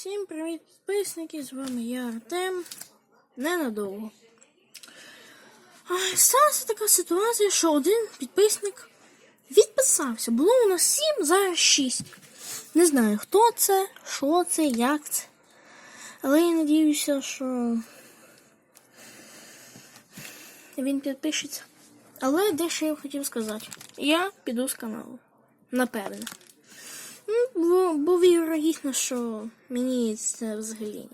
Всім привіт, підписники! З вами я Артем. Ненадовго. Сталася така ситуація, що один підписник відписався. Було у нас сім, зараз шість. Не знаю, хто це, що це, як це. Але я надіюся, що він підпишеться. Але дещо я хотів сказати. Я піду з каналу. Напевне. Ну, бо, вірогідно, що мені це взагалі.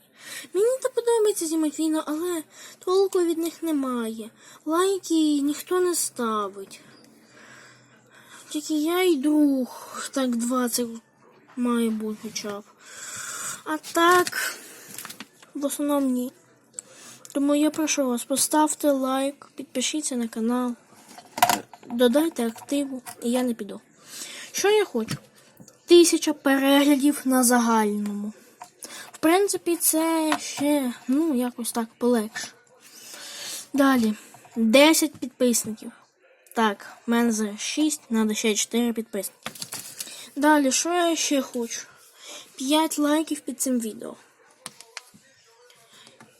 Мені то подобається знімати відео, але толку від них немає. Лайки ніхто не ставить. Тільки я друг, так 20 має бути хоча б. А так, в основному ні. Тому я прошу вас, поставте лайк, підпишіться на канал, додайте активу, і я не піду. Що я хочу? Тисяча переглядів на загальному. В принципі, це ще, ну, якось так полегше. Далі. 10 підписників. Так, в мене зараз 6, треба ще 4 підписники. Далі, що я ще хочу? 5 лайків під цим відео.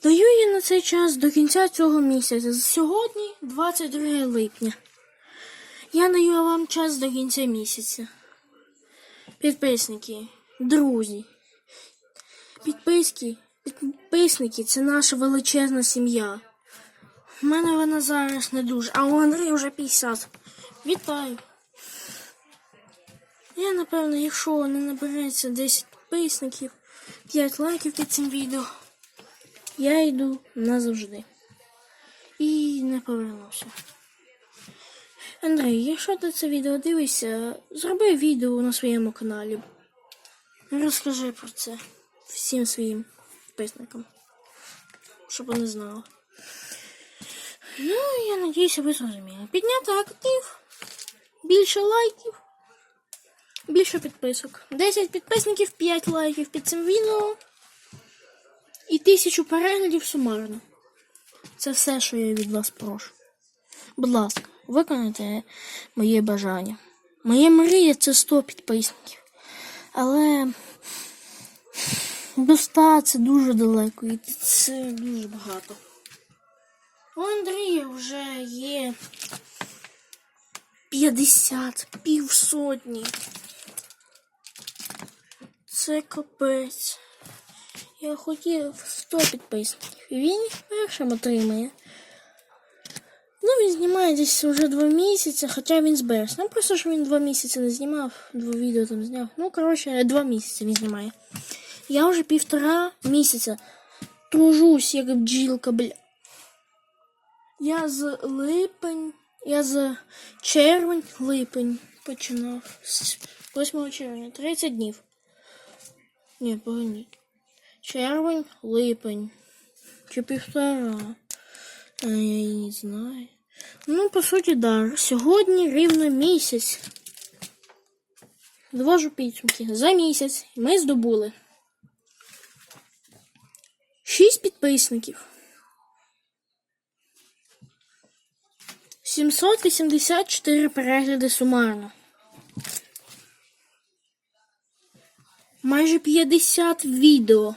Даю я на цей час до кінця цього місяця. Сьогодні 22 липня. Я даю вам час до кінця місяця. Підписники, друзі. Підписки, підписники це наша величезна сім'я. У мене вона зараз не дуже, а у Андрія вже 50. Вітаю. Я, напевно, якщо не набереться 10 підписників, 5 лайків під цим відео, я йду назавжди. І не повернуся. Андрій, якщо ти це відео дивишся, зроби відео на своєму каналі. Розкажи про це всім своїм підписникам, щоб вони знали. Ну, я надіюся, ви зрозуміли. Підняти актив, більше лайків, більше підписок. 10 підписників, 5 лайків під цим відео і 1000 переглядів сумарно. Це все, що я від вас прошу. Будь ласка, виконайте моє бажання. Моє мрія це 100 підписників. Але до 100 це дуже далеко і це дуже багато. У Андрія вже є 50, півсотні. Це капець. Я хотів 100 підписників. Він першим отримає. Ну, він знімає десь вже два місяці, хоча він зберез. Ну, просто що він два місяці не знімав, два відео там зняв. Ну, коротше, два місяці він знімає. Я вже півтора місяця тружусь, як бджілка, бля. Я з липень, я з червень, липень починав. З 8 червня, 30 днів. Ні, погоді. Червень, липень. Чи півтора. А я не знаю. Ну, по суті, да. Сьогодні рівно місяць. Довожу підсумки. За місяць ми здобули. Шість підписників. 784 перегляди сумарно. Майже 50 відео.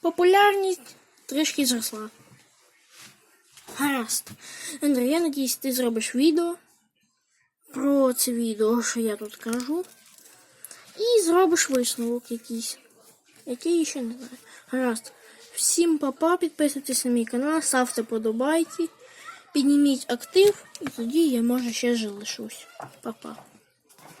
Популярність трішки зросла. Гаразд. Андрій, я надіюсь, ти зробиш відео про це відео, що я тут кажу. І зробиш висновок якийсь. Який я ще не знаю. Гаразд. Всім папа, підписуйтесь на мій канал, ставте подобайки, підніміть актив, і тоді я може ще залишусь. Па-па.